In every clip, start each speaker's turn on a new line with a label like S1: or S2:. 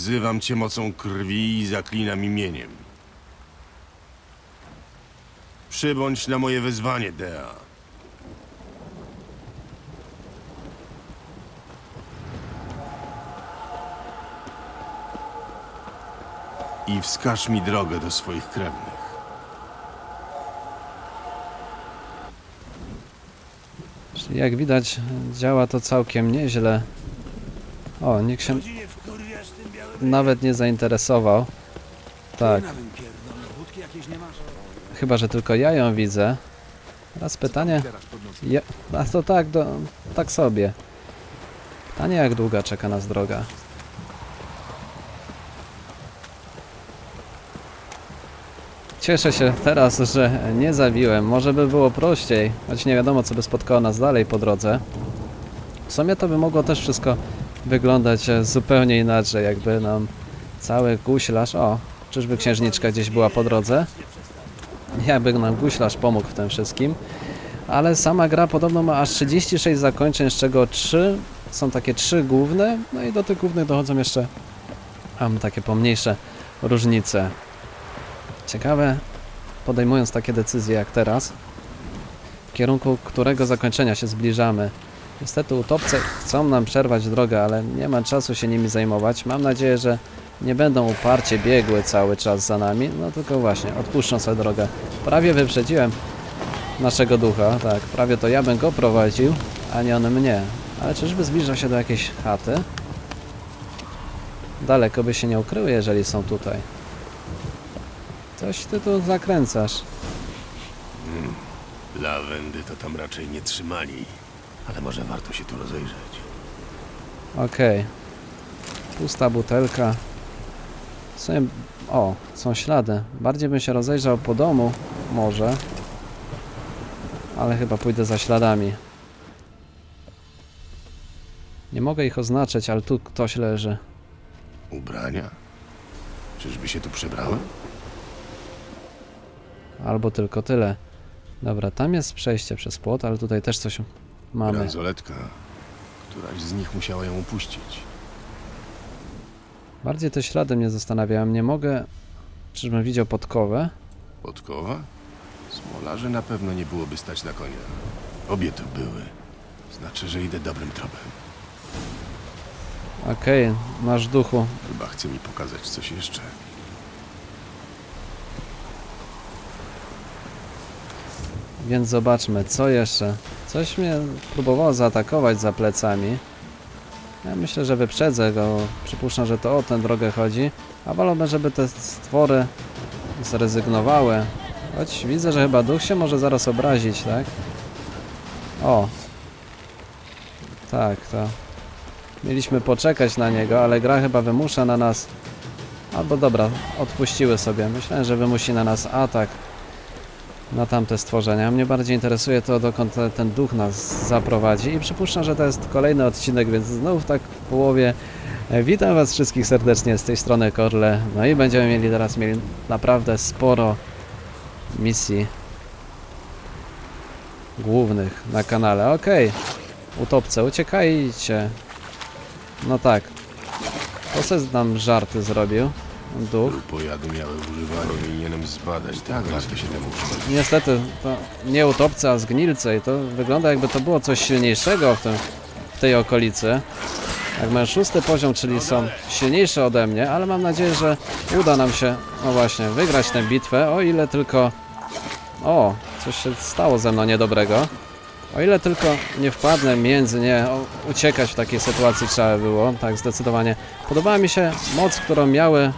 S1: Wzywam cię mocą krwi i zaklinam imieniem. Przybądź na moje wezwanie, Dea. I wskaż mi drogę do swoich krewnych.
S2: Jak widać, działa to całkiem nieźle. O, nikt się nawet nie zainteresował. Tak, chyba że tylko ja ją widzę. Teraz pytanie. Ja, a to tak, do, tak sobie. Pytanie, jak długa czeka nas droga? Cieszę się teraz, że nie zawiłem. Może by było prościej, choć nie wiadomo, co by spotkało nas dalej po drodze. W sumie to by mogło też wszystko wyglądać e, zupełnie inaczej, jakby nam cały guślarz... O, czyżby księżniczka gdzieś była po drodze? Jakby nam guślarz pomógł w tym wszystkim. Ale sama gra podobno ma aż 36 zakończeń, z czego 3 są takie 3 główne, no i do tych głównych dochodzą jeszcze um, takie pomniejsze różnice. Ciekawe, podejmując takie decyzje jak teraz, w kierunku którego zakończenia się zbliżamy. Niestety utopce chcą nam przerwać drogę, ale nie ma czasu się nimi zajmować. Mam nadzieję, że nie będą uparcie biegły cały czas za nami, no tylko właśnie, odpuszczą sobie drogę. Prawie wyprzedziłem naszego ducha, tak, prawie to ja bym go prowadził, a nie on mnie. Ale czyżby zbliżał się do jakiejś chaty? Daleko by się nie ukryły, jeżeli są tutaj. Coś ty tu zakręcasz.
S1: Lawendy to tam raczej nie trzymali, ale może warto się tu rozejrzeć.
S2: Okej. Pusta butelka. W sumie... O, są ślady. Bardziej bym się rozejrzał po domu, może. Ale chyba pójdę za śladami. Nie mogę ich oznaczyć, ale tu ktoś leży.
S1: Ubrania? Czyżby się tu przebrała?
S2: Albo tylko tyle. Dobra, tam jest przejście przez płot, ale tutaj też coś mamy.
S1: Bransoletka. Któraś z nich musiała ją upuścić.
S2: Bardziej te ślady mnie zastanawiają. Nie mogę... Czyżbym widział podkowę?
S1: Podkowa? Smolarzy na pewno nie byłoby stać na konia. Obie tu były. Znaczy, że idę dobrym tropem.
S2: Okej, masz duchu.
S1: Chyba chce mi pokazać coś jeszcze.
S2: Więc zobaczmy, co jeszcze. Coś mnie próbowało zaatakować za plecami. Ja myślę, że wyprzedzę go. Przypuszczam, że to o tę drogę chodzi. A wolałbym, żeby te stwory zrezygnowały. Choć widzę, że chyba duch się może zaraz obrazić, tak? O. Tak, to. Mieliśmy poczekać na niego, ale gra chyba wymusza na nas... Albo dobra, odpuściły sobie. Myślałem, że wymusi na nas atak na tamte stworzenia. Mnie bardziej interesuje to, dokąd te- ten duch nas zaprowadzi i przypuszczam, że to jest kolejny odcinek, więc znów tak w połowie. E, Witam Was wszystkich serdecznie z tej strony Korle. No i będziemy mieli teraz mieli naprawdę sporo misji głównych na kanale. Okej, utopce, uciekajcie. No tak. To se nam żarty zrobił. Duch.
S1: Używanie. Powinienem zbadać, tak się temu przyjrzeć.
S2: Niestety, to nie utopce, a zgnilce i to wygląda jakby to było coś silniejszego w, tym, w tej okolicy. Jak mają szósty poziom, czyli są silniejsze ode mnie, ale mam nadzieję, że uda nam się, no właśnie, wygrać tę bitwę, o ile tylko... O, coś się stało ze mną niedobrego. O ile tylko nie wpadnę między nie, o, uciekać w takiej sytuacji trzeba było, tak zdecydowanie. Podobała mi się moc, którą miały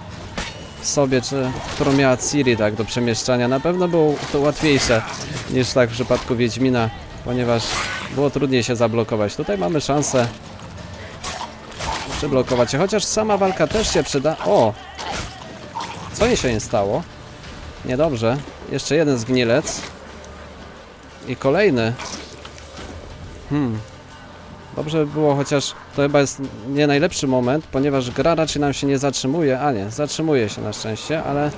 S2: sobie, czy którą miała Ciri tak do przemieszczania. Na pewno było to łatwiejsze niż tak w przypadku Wiedźmina, ponieważ było trudniej się zablokować. Tutaj mamy szansę przyblokować się, chociaż sama walka też się przyda. O! Co jej się nie stało? Niedobrze. Jeszcze jeden zgnilec. I kolejny. Hmm. Dobrze by było, chociaż to chyba jest nie najlepszy moment, ponieważ gra raczej nam się nie zatrzymuje, a nie, zatrzymuje się na szczęście, ale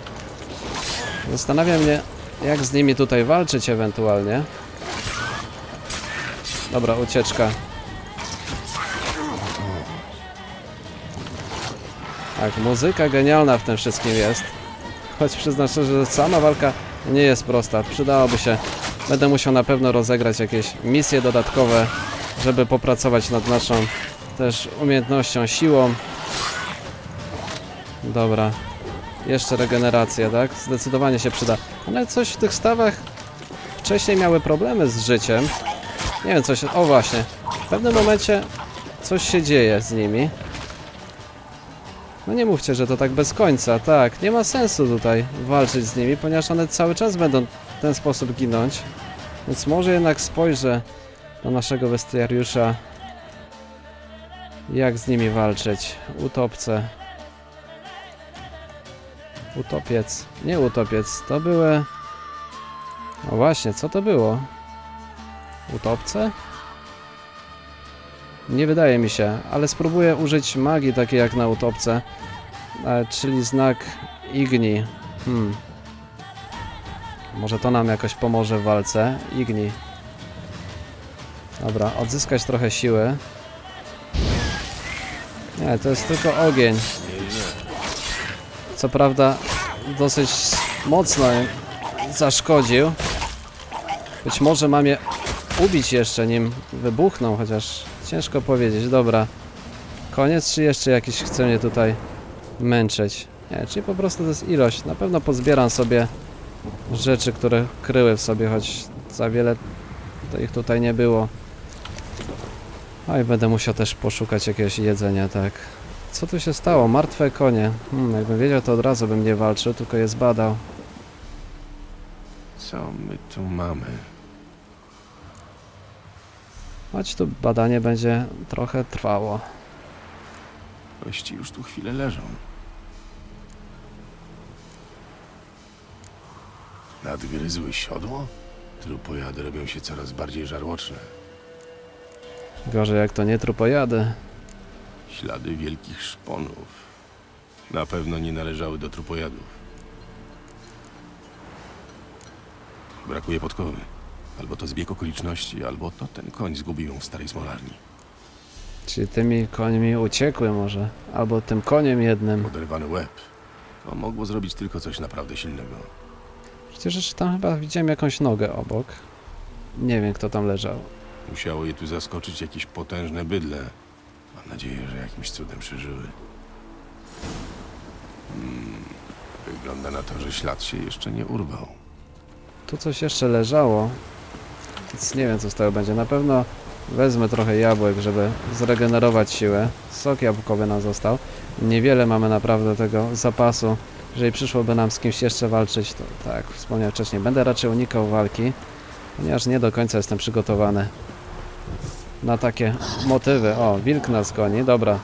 S2: zastanawia mnie, jak z nimi tutaj walczyć ewentualnie. Dobra, ucieczka. Tak, muzyka genialna w tym wszystkim jest. Choć przyznam szczerze, że sama walka nie jest prosta. Przydałoby się. Będę musiał na pewno rozegrać jakieś misje dodatkowe, żeby popracować nad naszą też umiejętnością, siłą. Dobra. Jeszcze regeneracja, tak? Zdecydowanie się przyda. Ale coś w tych stawach wcześniej miały problemy z życiem. Nie wiem, coś. O właśnie. W pewnym momencie coś się dzieje z nimi. No nie mówcie, że to tak bez końca. Tak, nie ma sensu tutaj walczyć z nimi, ponieważ one cały czas będą w ten sposób ginąć. Więc może jednak spojrzę na naszego bestiariusza. Jak z nimi walczyć? Utopce. Utopiec. Nie utopiec, to były... No właśnie, co to było? Utopce? Nie wydaje mi się, ale spróbuję użyć magii takiej jak na utopce, e, czyli znak Igni. Hmm. Może to nam jakoś pomoże w walce. Igni. Dobra, odzyskać trochę siły. Nie, to jest tylko ogień. Co prawda dosyć mocno zaszkodził. Być może mam je ubić jeszcze nim wybuchną, chociaż ciężko powiedzieć. Dobra. Koniec, czy jeszcze jakiś chce mnie tutaj męczyć? Nie, czyli po prostu to jest ilość. Na pewno pozbieram sobie rzeczy, które kryły w sobie, choć za wiele to ich tutaj nie było. I będę musiał też poszukać jakiegoś jedzenia, tak. Co tu się stało? Martwe konie. Hmm, jakbym wiedział, to od razu bym nie walczył, tylko je zbadał.
S1: Co my tu mamy?
S2: Choć tu badanie będzie trochę trwało.
S1: Kości już tu chwilę leżą. Nadgryzły siodło? Trupojady robią się coraz bardziej żarłoczne.
S2: Gorzej jak to nie trupojady.
S1: Ślady wielkich szponów. Na pewno nie należały do trupojadów. Brakuje podkowy. Albo to zbieg okoliczności, albo to ten koń zgubił ją w starej smolarni.
S2: Czyli tymi końmi uciekły może. Albo tym koniem jednym.
S1: Oderwany łeb. To mogło zrobić tylko coś naprawdę silnego.
S2: Przecież jeszcze tam chyba widziałem jakąś nogę obok. Nie wiem kto tam leżał.
S1: Musiało je tu zaskoczyć jakieś potężne bydle. Mam nadzieję, że jakimś cudem przeżyły. Hmm, wygląda na to, że ślad się jeszcze nie urwał.
S2: Tu coś jeszcze leżało. Więc nie wiem co z tego będzie. Na pewno wezmę trochę jabłek, żeby zregenerować siłę. Sok jabłkowy nam został. Niewiele mamy naprawdę tego zapasu. Jeżeli przyszłoby nam z kimś jeszcze walczyć, to tak wspomniałem wcześniej, będę raczej unikał walki, ponieważ nie do końca jestem przygotowany na takie motywy. O, wilk nas goni, dobra.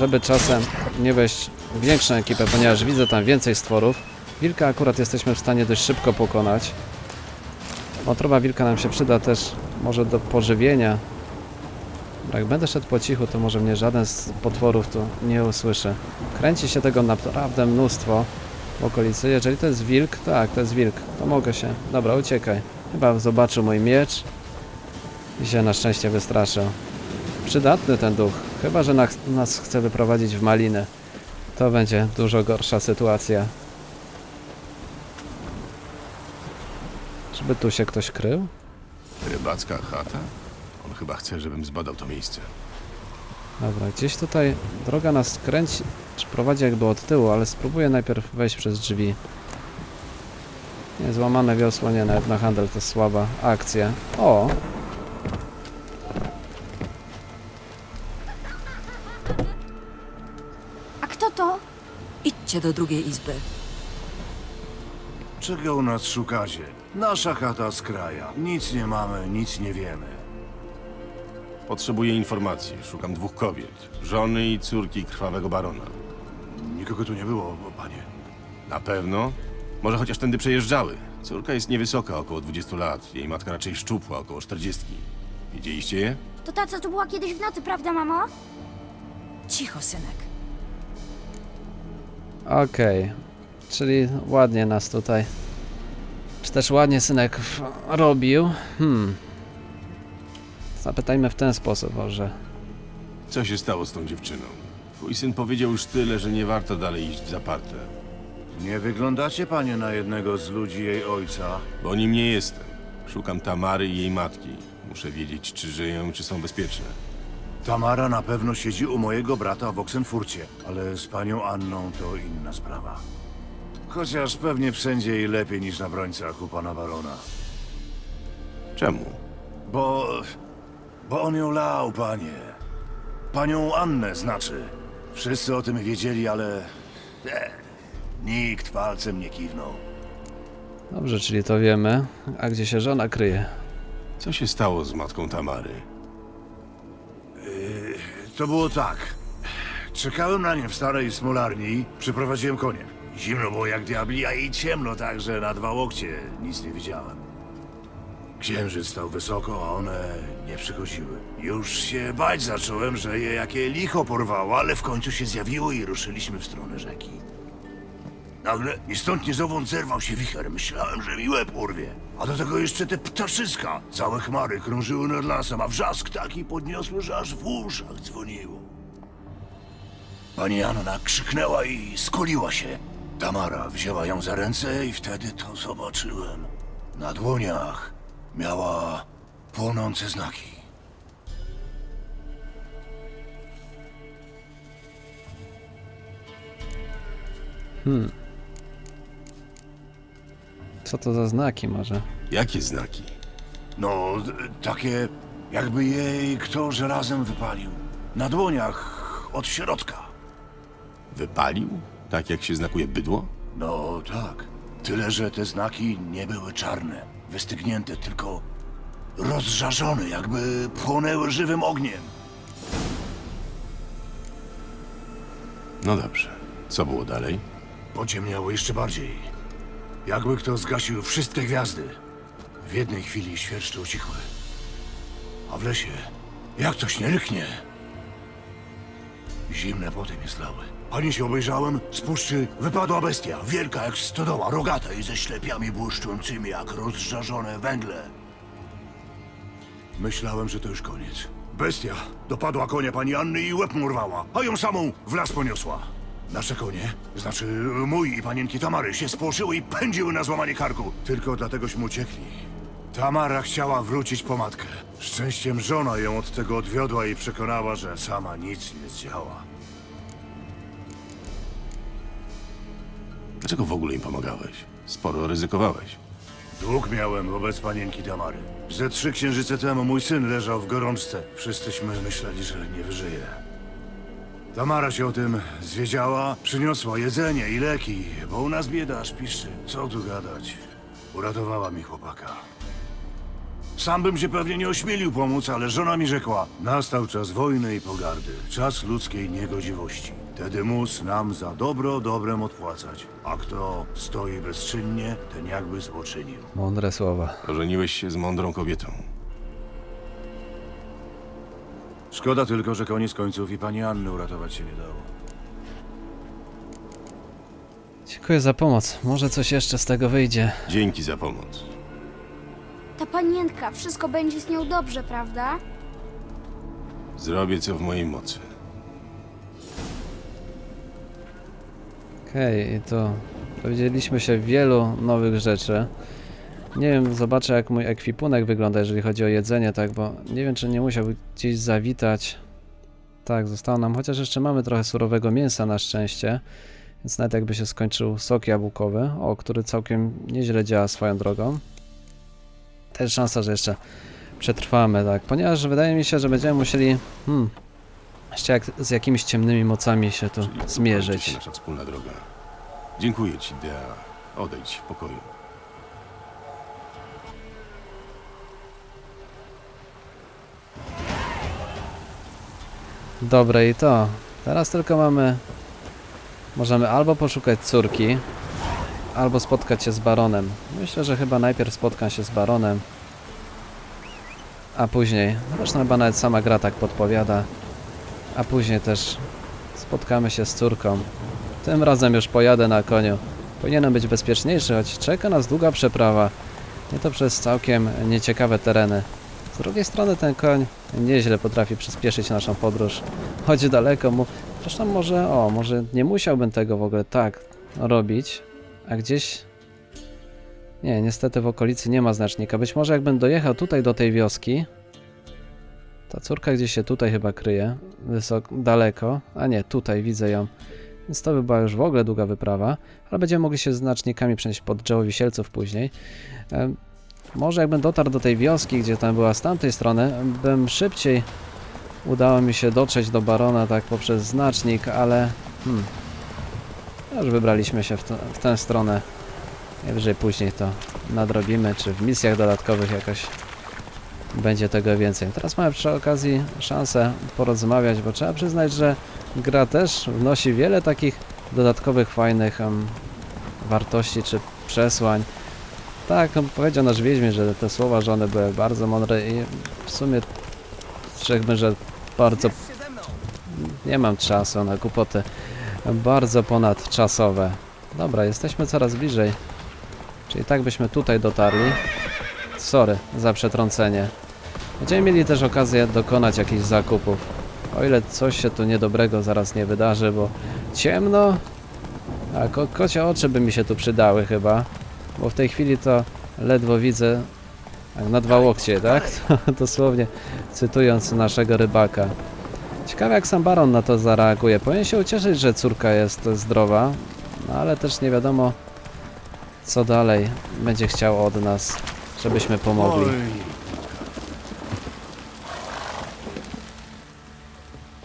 S2: Żeby czasem nie wejść w większą ekipę, ponieważ widzę tam więcej stworów. Wilka akurat jesteśmy w stanie dość szybko pokonać. Wątroba wilka nam się przyda też może do pożywienia. Dobra, Jak będę szedł po cichu, to może mnie żaden z potworów tu nie usłyszy. Kręci się tego naprawdę mnóstwo w okolicy. Jeżeli to jest wilk, tak, to jest wilk, to mogę się. Dobra, uciekaj. Chyba zobaczył mój miecz i się na szczęście wystraszył. Przydatny ten duch, chyba że nas, nas chce wyprowadzić w maliny. To będzie dużo gorsza sytuacja. Żeby tu się ktoś krył?
S1: Rybacka chata? On chyba chce, żebym zbadał to miejsce.
S2: Dobra, gdzieś tutaj droga nas kręci, czy prowadzi jakby od tyłu, ale spróbuję najpierw wejść przez drzwi. Nie, złamane wiosło, nie, nawet na handel to słaba akcja. O!
S3: Do drugiej izby.
S4: Czego u nas szukacie? Nasza chata z kraja. Nic nie mamy, nic nie wiemy.
S1: Potrzebuję informacji. Szukam dwóch kobiet. Żony i córki krwawego barona.
S4: Nikogo tu nie było, panie.
S1: Na pewno? Może chociaż tędy przejeżdżały. Córka jest niewysoka, około 20 lat. Jej matka raczej szczupła, około 40. Widzieliście je?
S5: To ta, co tu była kiedyś w nocy, prawda, mamo?
S3: Cicho, synek.
S2: Okej. Czyli ładnie nas tutaj. Czy też ładnie synek robił? Hmm. Zapytajmy w ten sposób, może.
S1: Co się stało z tą dziewczyną? Twój syn powiedział już tyle, że nie warto dalej iść w zaparte.
S4: Nie wyglądacie, panie, na jednego z ludzi jej ojca.
S1: Bo nim nie jestem. Szukam Tamary i jej matki. Muszę wiedzieć, czy żyją, czy są bezpieczne.
S4: Tamara na pewno siedzi u mojego brata w Oksenfurcie, ale z panią Anną to inna sprawa. Chociaż pewnie wszędzie i lepiej niż na brońcach u pana barona.
S1: Czemu?
S4: Bo... bo on ją lał, panie. Panią Annę znaczy. Wszyscy o tym wiedzieli, ale... E, nikt palcem nie kiwnął.
S2: Dobrze, czyli to wiemy. A gdzie się żona kryje?
S1: Co się stało z matką Tamary?
S4: To było tak. Czekałem na nie w starej smolarni, przyprowadziłem konie. Zimno było jak diabli, a i ciemno tak, że na dwa łokcie nic nie widziałem. Księżyc stał wysoko, a one nie przychodziły. Już się bać zacząłem, że je jakie licho porwało, ale w końcu się zjawiło i ruszyliśmy w stronę rzeki. Nagle, ni stąd, ni zowąd zerwał się wicher. Myślałem, że mi łeb urwie. A do tego jeszcze te ptaszyska. Całe chmary krążyły nad lasem, a wrzask taki podniosły, że aż w uszach dzwoniło. Pani Anna krzyknęła i skuliła się. Tamara wzięła ją za ręce i wtedy to zobaczyłem. Na dłoniach miała płonące znaki.
S2: Co to za znaki może?
S1: Jakie znaki?
S4: No, d- takie jakby jej kto żelazem wypalił. Na dłoniach od środka.
S1: Wypalił? Tak jak się znakuje bydło?
S4: No tak. Tyle, że te znaki nie były czarne, wystygnięte, tylko rozżarzone, jakby płonęły żywym ogniem.
S1: No dobrze. Co było dalej?
S4: Pociemniało jeszcze bardziej. Jakby kto zgasił wszystkie gwiazdy. W jednej chwili świerszcze ucichły. A w lesie, jak coś nie ryknie. Zimne poty mnie slały. Ani się obejrzałem, z puszczy wypadła bestia, wielka jak stodoła, rogata i ze ślepiami błyszczącymi jak rozżarzone węgle. Myślałem, że to już koniec. Bestia dopadła konia pani Anny i łeb mu a ją samą w las poniosła. Nasze konie, znaczy mój i panienki Tamary, się spłoszyły i pędziły na złamanie karku. Tylko dlategośmy uciekli. Tamara chciała wrócić po matkę. Szczęściem żona ją od tego odwiodła i przekonała, że sama nic nie zdziała.
S1: Dlaczego w ogóle im pomagałeś? Sporo ryzykowałeś.
S4: Dług miałem wobec panienki Tamary. Ze trzy księżyce temu mój syn leżał w gorączce. Wszyscyśmy myśleli, że nie wyżyje. Tamara się o tym zwiedziała, przyniosła jedzenie i leki, bo u nas bieda aż piszczy. Co tu gadać? Uratowała mi chłopaka. Sam bym się pewnie nie ośmielił pomóc, ale żona mi rzekła: Nastał czas wojny i pogardy, czas ludzkiej niegodziwości. Wtedy mus nam za dobro dobrem odpłacać, a kto stoi bezczynnie, ten jakby złoczynił.
S2: Mądre słowa.
S1: Ożeniłeś się z mądrą kobietą.
S4: Szkoda tylko, że koniec końców i pani Anny uratować się nie dało.
S2: Dziękuję za pomoc. Może coś jeszcze z tego wyjdzie.
S1: Dzięki za pomoc.
S5: Ta panienka, wszystko będzie z nią dobrze, prawda?
S1: Zrobię co w mojej mocy.
S2: Okej, i to dowiedzieliśmy się wielu nowych rzeczy. Nie wiem, zobaczę jak mój ekwipunek wygląda, jeżeli chodzi o jedzenie, tak, bo nie wiem, czy nie musiał gdzieś zawitać. Tak, zostało nam, chociaż jeszcze mamy trochę surowego mięsa na szczęście, więc nawet jakby się skończył sok jabłkowy, o, który całkiem nieźle działa swoją drogą. Też szansa, że jeszcze przetrwamy, tak, ponieważ wydaje mi się, że będziemy musieli, hmm, jeszcze jak, z jakimiś ciemnymi mocami się tu
S1: Czyli
S2: zmierzyć.
S1: się nasza wspólna droga. Dziękuję ci, Dea. Odejdź w pokoju.
S2: Dobre i to. Teraz tylko mamy. Możemy albo poszukać córki, albo spotkać się z baronem. Myślę, że chyba najpierw spotkam się z baronem, a później. Zresztą chyba nawet sama gra tak podpowiada. A później też spotkamy się z córką. Tym razem już pojadę na koniu. Powinienem być bezpieczniejszy, choć czeka nas długa przeprawa. Nie to przez całkiem nieciekawe tereny. Z drugiej strony ten koń nieźle potrafi przyspieszyć naszą podróż. Choć daleko mu Zresztą może, o, może nie musiałbym tego w ogóle tak robić, a gdzieś... Nie, niestety w okolicy nie ma znacznika. Być może jakbym dojechał tutaj do tej wioski, ta córka gdzieś się tutaj chyba kryje, wysoko, daleko, a nie, tutaj widzę ją. Więc to by była już w ogóle długa wyprawa, ale będziemy mogli się znacznikami przenieść pod drzewo wisielców później. Może jakbym dotarł do tej wioski, gdzie tam była z tamtej strony, bym szybciej udało mi się dotrzeć do barona tak poprzez znacznik, ale hmm, już wybraliśmy się w, to, w tę stronę. Najwyżej później to nadrobimy, czy w misjach dodatkowych jakoś będzie tego więcej. Teraz mamy przy okazji szansę porozmawiać, bo trzeba przyznać, że gra też wnosi wiele takich dodatkowych, fajnych em, wartości czy przesłań. Tak, no, powiedział nasz Wiedźmin, że te słowa żony były bardzo mądre i w sumie rzekłbym, że bardzo... Nie mam czasu na głupoty. Bardzo ponadczasowe. Dobra, jesteśmy coraz bliżej. Czyli tak byśmy tutaj dotarli. Sorry za przetrącenie. Będziemy mieli też okazję dokonać jakichś zakupów. O ile coś się tu niedobrego zaraz nie wydarzy, bo ciemno. A ko kocie oczy by mi się tu przydały chyba. Bo w tej chwili to ledwo widzę tak, na dwa łokcie, tak? To, dosłownie cytując naszego rybaka. Ciekawe jak sam baron na to zareaguje. Powinien się ucieszyć, że córka jest zdrowa, no ale też nie wiadomo co dalej będzie chciał od nas, żebyśmy pomogli.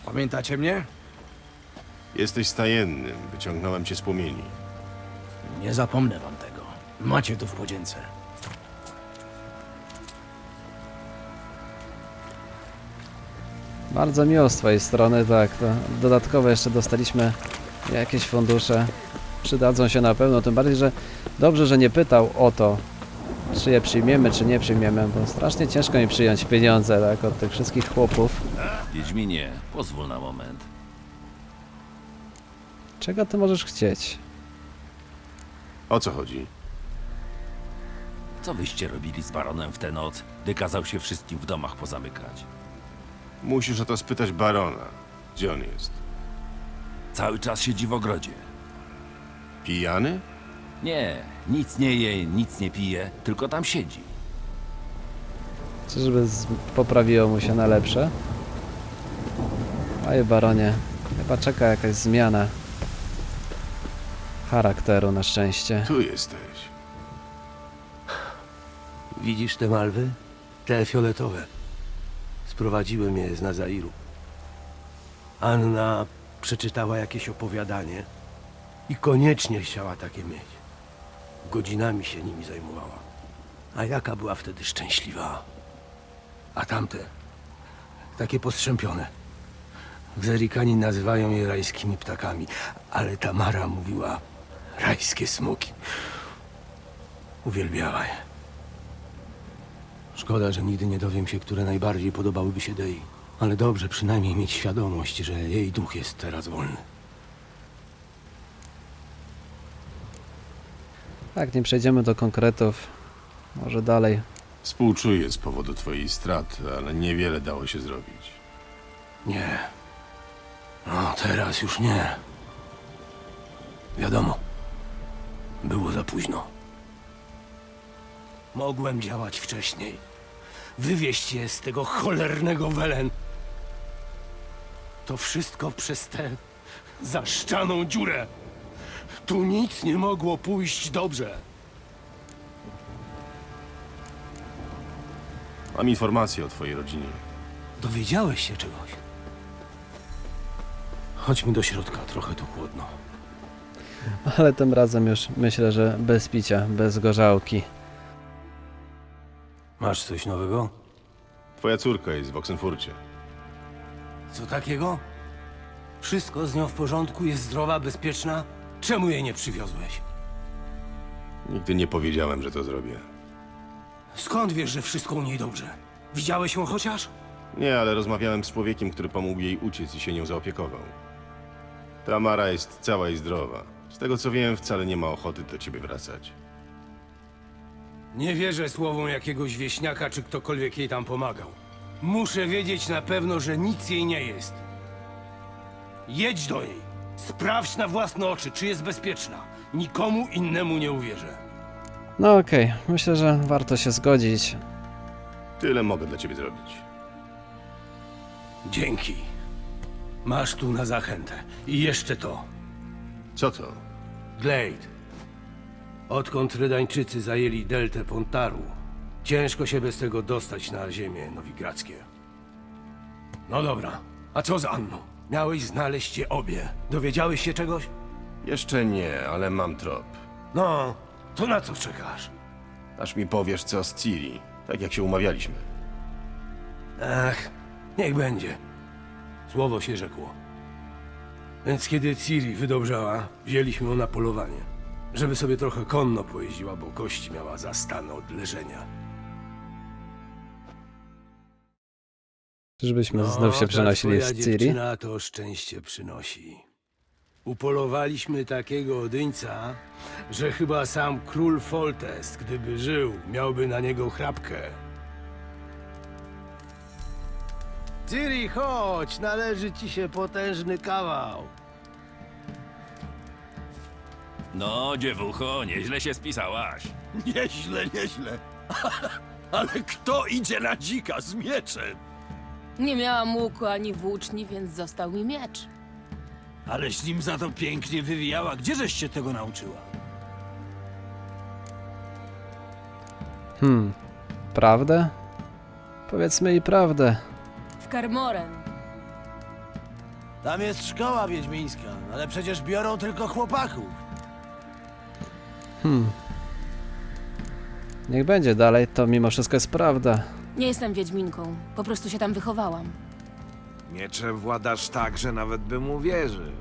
S6: Pamiętacie mnie?
S1: Jesteś stajennym. Wyciągnąłem cię z płomieni.
S6: Nie zapomnę wam. Macie tu w podzięce.
S2: Bardzo miło z twojej strony, tak. To dodatkowo jeszcze dostaliśmy jakieś fundusze. Przydadzą się na pewno, tym bardziej, że dobrze, że nie pytał o to, czy je przyjmiemy, czy nie przyjmiemy, bo strasznie ciężko mi przyjąć pieniądze, tak, od tych wszystkich chłopów.
S7: Wiedźminie, pozwól na moment.
S2: Czego ty możesz chcieć?
S1: O co chodzi?
S7: Co wyście robili z baronem w tę noc, gdy kazał się wszystkim w domach pozamykać?
S1: Musisz o to spytać barona. Gdzie on jest?
S7: Cały czas siedzi w ogrodzie.
S1: Pijany?
S7: Nie, nic nie je, nic nie pije, tylko tam siedzi.
S2: Czyżby z... poprawiło mu się na lepsze? Oj, baronie, chyba czeka jakaś zmiana charakteru na szczęście.
S1: Tu jesteś.
S8: Widzisz te malwy? Te fioletowe. Sprowadziłem je z Nazairu. Anna przeczytała jakieś opowiadanie i koniecznie chciała takie mieć. Godzinami się nimi zajmowała. A jaka była wtedy szczęśliwa. A tamte, takie postrzępione. Zerikani nazywają je rajskimi ptakami, ale Tamara mówiła rajskie smoki. Uwielbiała je. Szkoda, że nigdy nie dowiem się, które najbardziej podobałyby się Dei. Ale dobrze przynajmniej mieć świadomość, że jej duch jest teraz wolny.
S2: Tak, nie przejdziemy do konkretów. Może dalej.
S1: Współczuję z powodu twojej straty, ale niewiele dało się zrobić.
S8: Nie. No, teraz już nie. Wiadomo. Było za późno. Mogłem działać wcześniej. Wywieźć je z tego cholernego Welen. To wszystko przez tę zaszczaną dziurę. Tu nic nie mogło pójść dobrze.
S1: Mam informacje o twojej rodzinie.
S8: Dowiedziałeś się czegoś? Chodźmy do środka, trochę tu chłodno.
S2: Ale tym razem już myślę, że bez picia, bez gorzałki.
S8: Masz coś nowego?
S1: Twoja córka jest w Oksenfurcie.
S8: Co takiego? Wszystko z nią w porządku, jest zdrowa, bezpieczna? Czemu jej nie przywiozłeś?
S1: Nigdy nie powiedziałem, że to zrobię.
S8: Skąd wiesz, że wszystko u niej dobrze? Widziałeś ją chociaż?
S1: Nie, ale rozmawiałem z człowiekiem, który pomógł jej uciec i się nią zaopiekował. Tamara jest cała i zdrowa. Z tego co wiem, wcale nie ma ochoty do ciebie wracać.
S8: Nie wierzę słowom jakiegoś wieśniaka, czy ktokolwiek jej tam pomagał. Muszę wiedzieć na pewno, że nic jej nie jest. Jedź do niej. Sprawdź na własne oczy, czy jest bezpieczna. Nikomu innemu nie uwierzę.
S2: No okej, myślę, że warto się zgodzić.
S1: Tyle mogę dla ciebie zrobić.
S8: Dzięki. Masz tu na zachętę. I jeszcze to.
S1: Co to?
S8: Glade. Odkąd Rydańczycy zajęli deltę Pontaru, ciężko się bez tego dostać na ziemię nowigradzkie. No dobra, a co z Anną? Miałeś znaleźć je obie. Dowiedziałeś się czegoś?
S1: Jeszcze nie, ale mam trop.
S8: No, to na co czekasz?
S1: Aż mi powiesz co z Ciri, tak jak się umawialiśmy.
S8: Ach, niech będzie. Słowo się rzekło. Więc kiedy Ciri wydobrzała, wzięliśmy ją na polowanie. Żeby sobie trochę konno pojeździła, bo kość miała zastane od leżenia.
S2: Czyżbyśmy znów się
S8: ta
S2: przenosili
S8: twoja
S2: z Ciri?
S8: dziewczyna to szczęście przynosi. Upolowaliśmy takiego odyńca, że chyba sam król Foltest, gdyby żył, miałby na niego chrapkę. Ciri, chodź, należy ci się potężny kawał.
S7: No, dziewucho, nieźle się spisałaś.
S9: Nieźle, nieźle. Ale kto idzie na dzika z mieczem?
S10: Nie miałam łuku ani włóczni, więc został mi miecz.
S9: Aleś nim za to pięknie wywijała. Gdzieżeś się tego nauczyła?
S2: Hmm, prawdę? Powiedzmy i prawdę.
S10: W Karmoren.
S9: Tam jest szkoła wiedźmińska, ale przecież biorą tylko chłopaków.
S2: Hmm. Niech będzie dalej, to mimo wszystko jest prawda.
S10: Nie jestem wiedźminką, po prostu się tam wychowałam.
S11: Mieczem władasz tak, że nawet bym uwierzył.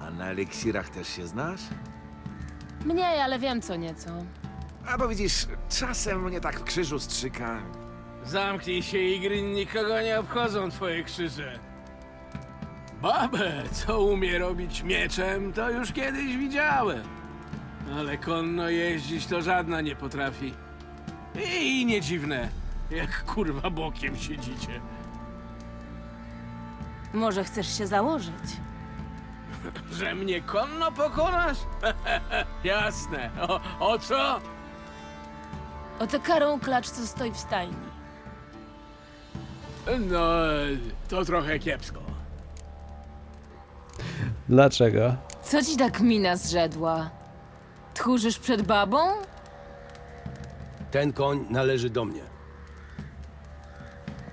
S11: A na eliksirach też się znasz?
S10: Mniej, ale wiem co nieco.
S11: A bo widzisz, czasem mnie tak w krzyżu strzyka.
S6: Zamknij się, Igry, nikogo nie obchodzą twoje krzyże. Babę, co umie robić mieczem, to już kiedyś widziałem. Ale konno jeździć to żadna nie potrafi. I nie dziwne, jak kurwa bokiem siedzicie.
S10: Może chcesz się założyć?
S6: Że mnie konno pokonasz? Jasne. O, o co?
S10: O tę karą klacz, co stoi w stajni.
S6: No, to trochę kiepsko.
S2: Dlaczego?
S10: Co ci tak mina zrzedła? Tchórzysz przed babą?
S8: Ten koń należy do mnie.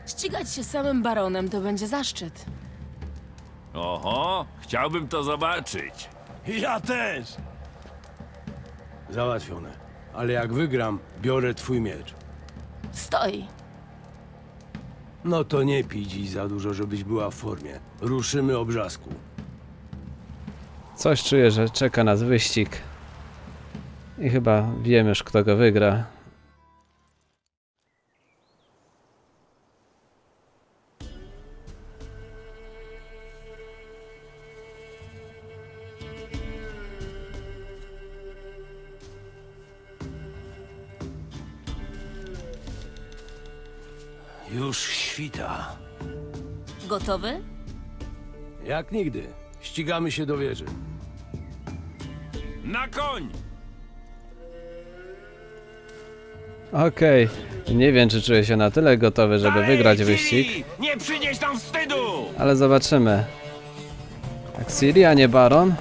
S10: Ścigać się samym baronem to będzie zaszczyt.
S7: Oho, chciałbym to zobaczyć.
S9: Ja też.
S8: Załatwione. Ale jak wygram, biorę twój miecz.
S10: Stoi.
S8: No to nie pij dziś za dużo, żebyś była w formie. Ruszymy obrzasku.
S2: Coś czuję, że czeka nas wyścig. I chyba wiem już, kto go wygra.
S8: Już świta.
S10: Gotowy?
S8: Jak nigdy. Ścigamy się do wieży.
S7: Na koń!
S2: Okej, nie wiem, czy czuję się na tyle gotowy, żeby wygrać wyścig,
S7: Nie przynieś tam wstydu!
S2: ale zobaczymy. Jak Ciri, a nie Baron?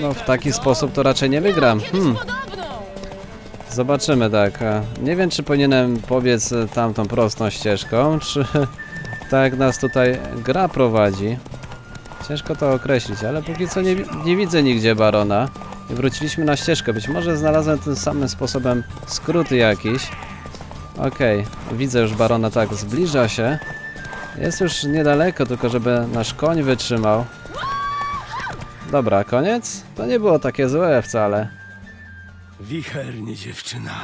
S2: No w taki sposób to raczej nie wygram. Hmm. Zobaczymy tak. e, Nie wiem, czy powinienem pobiec e, tamtą prostą ścieżką, czy tak nas tutaj gra prowadzi. Ciężko to określić, ale póki co nie, nie widzę nigdzie Barona. I wróciliśmy na ścieżkę. Być może znalazłem tym samym sposobem skróty jakiś. Okej, widzę już Barona tak, zbliża się. Jest już niedaleko, tylko żeby nasz koń wytrzymał. Dobra, koniec? To nie było takie złe wcale.
S8: Wichernie, dziewczyna.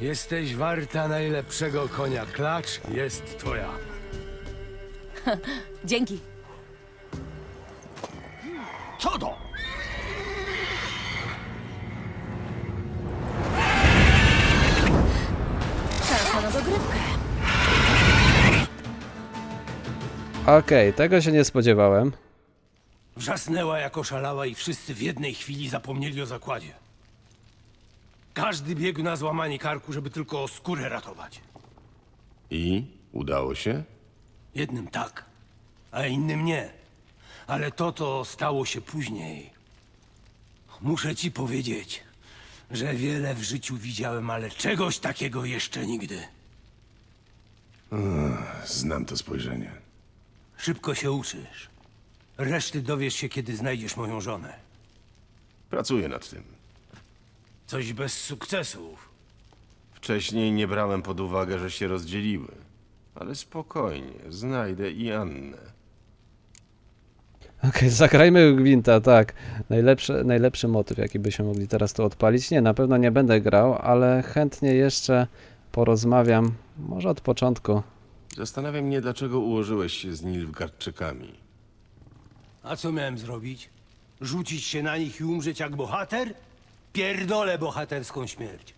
S8: Jesteś warta najlepszego konia. Klacz jest twoja.
S10: Dzięki.
S9: Co to?
S10: Szansa na dogrywkę.
S2: Okej, tego się nie spodziewałem.
S8: Wrzasnęła jak oszalała i wszyscy w jednej chwili zapomnieli o zakładzie. Każdy biegł na złamanie karku, żeby tylko skórę ratować.
S1: I? Udało się?
S8: Jednym tak, a innym nie. Ale to, to stało się później. Muszę ci powiedzieć, że wiele w życiu widziałem, ale czegoś takiego jeszcze nigdy.
S1: Znam to spojrzenie.
S8: Szybko się uczysz. Reszty dowiesz się, kiedy znajdziesz moją żonę.
S1: Pracuję nad tym.
S8: Coś bez sukcesów.
S1: Wcześniej nie brałem pod uwagę, że się rozdzieliły. Ale spokojnie, znajdę i Annę.
S2: Okej, zagrajmy w Gwinta, tak. Najlepszy, najlepszy motyw, jaki byśmy mogli teraz tu odpalić. Nie, na pewno nie będę grał, ale chętnie jeszcze porozmawiam. Może od początku.
S1: Zastanawiam mnie, dlaczego ułożyłeś się z Nilfgaardczykami.
S8: A co miałem zrobić? Rzucić się na nich i umrzeć jak bohater? Pierdolę bohaterską śmierć.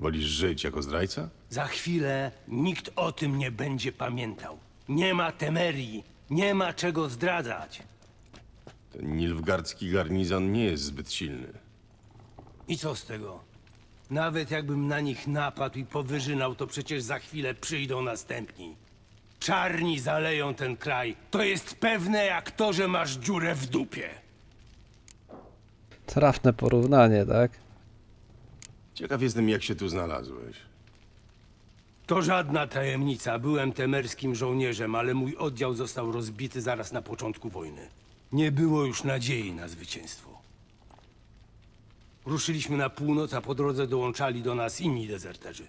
S1: Wolisz żyć jako zdrajca?
S8: Za chwilę nikt o tym nie będzie pamiętał. Nie ma temerii, nie ma czego zdradzać.
S1: Ten nilfgaardzki garnizon nie jest zbyt silny.
S8: I co z tego? Nawet jakbym na nich napadł i powyżynał, to przecież za chwilę przyjdą następni. Czarni zaleją ten kraj. To jest pewne jak to, że masz dziurę w dupie.
S2: Trafne porównanie, tak?
S1: Ciekaw jestem, jak się tu znalazłeś.
S8: To żadna tajemnica. Byłem temerskim żołnierzem, ale mój oddział został rozbity zaraz na początku wojny. Nie było już nadziei na zwycięstwo. Ruszyliśmy na północ, a po drodze dołączali do nas inni dezerterzy.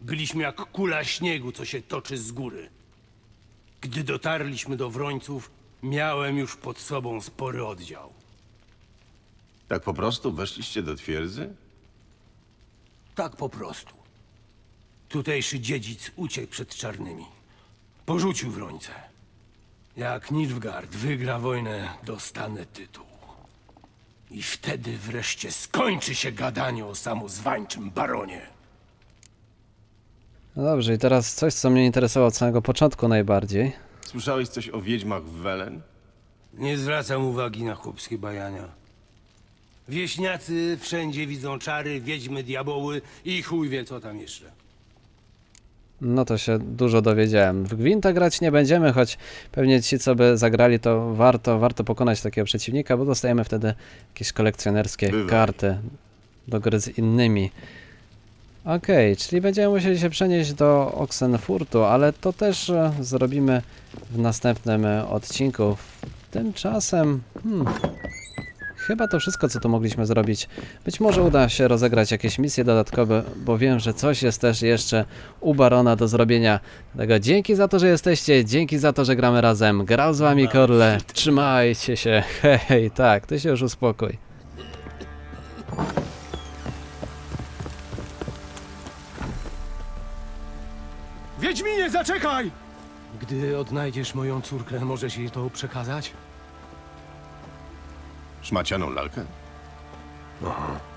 S8: Byliśmy jak kula śniegu, co się toczy z góry. Gdy dotarliśmy do Wrońców, miałem już pod sobą spory oddział.
S1: Tak po prostu weszliście do twierdzy?
S8: Tak po prostu. Tutejszy dziedzic uciekł przed czarnymi. Porzucił Wrońce. Jak Nilfgaard wygra wojnę, dostanę tytuł. I wtedy wreszcie skończy się gadanie o samozwańczym baronie.
S2: No dobrze, i teraz coś, co mnie interesowało od samego początku najbardziej.
S1: Słyszałeś coś o wiedźmach w Welen?
S8: Nie zwracam uwagi na chłopskie bajania. Wieśniacy wszędzie widzą czary, wiedźmy, diaboły i chuj wie co tam jeszcze.
S2: No to się dużo dowiedziałem. W Gwinta grać nie będziemy, choć pewnie ci, co by zagrali, to warto, warto pokonać takiego przeciwnika, bo dostajemy wtedy jakieś kolekcjonerskie
S1: Bywaj.
S2: karty do gry z innymi. Okej, czyli będziemy musieli się przenieść do Oxenfurtu, ale to też e, zrobimy w następnym e, odcinku. Tymczasem, hmm, chyba to wszystko, co tu mogliśmy zrobić. Być może uda się rozegrać jakieś misje dodatkowe, bo wiem, że coś jest też jeszcze u Barona do zrobienia. Dlatego dzięki za to, że jesteście, dzięki za to, że gramy razem. Grał z wami Korle, trzymajcie się, hej, tak, ty się już uspokój.
S8: Wiedźminie, zaczekaj! Gdy odnajdziesz moją córkę, możesz jej to przekazać?
S1: Szmacianą lalkę?
S8: Aha.